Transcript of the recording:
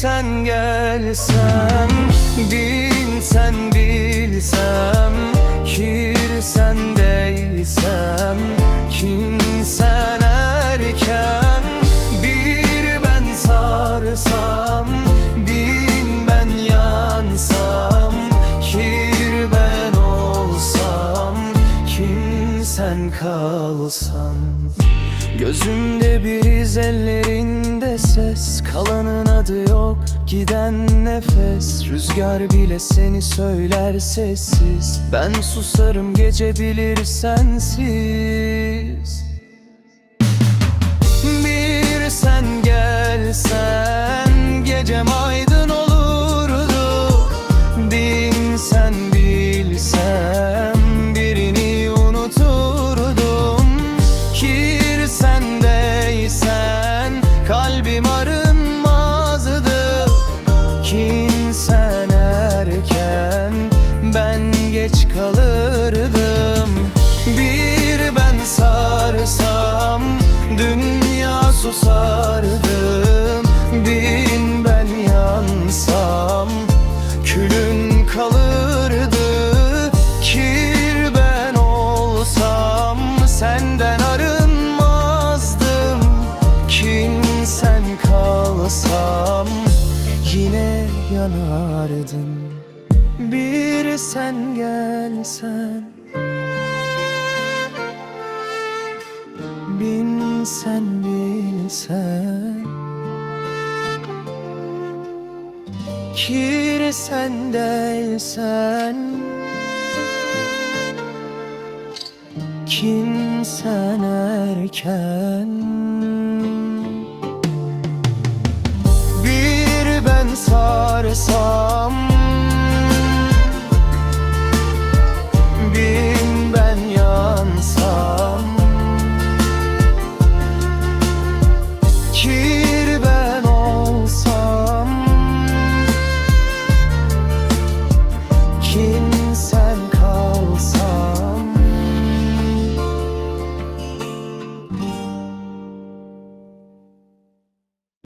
sen gelsen Bilsen bilsem Kirsen değsem Kimsen erken. Bir ben sarsam Bin ben yansam Kir ben olsam Kimsen kalsam Gözümde bir iz ellerinde ses. Kalanın adı yok giden nefes. Rüzgar bile seni söyler sessiz. Ben susarım gece bilir sensiz susardım. Bin ben yansam Külün kalırdı. Kir ben olsam Senden arınmazdım. Kim sen kalsam Yine yanardın. Bir sen gelsen. Bin sen bilsen Kir sen değilsen Kim sen erken. Bir ben sarsam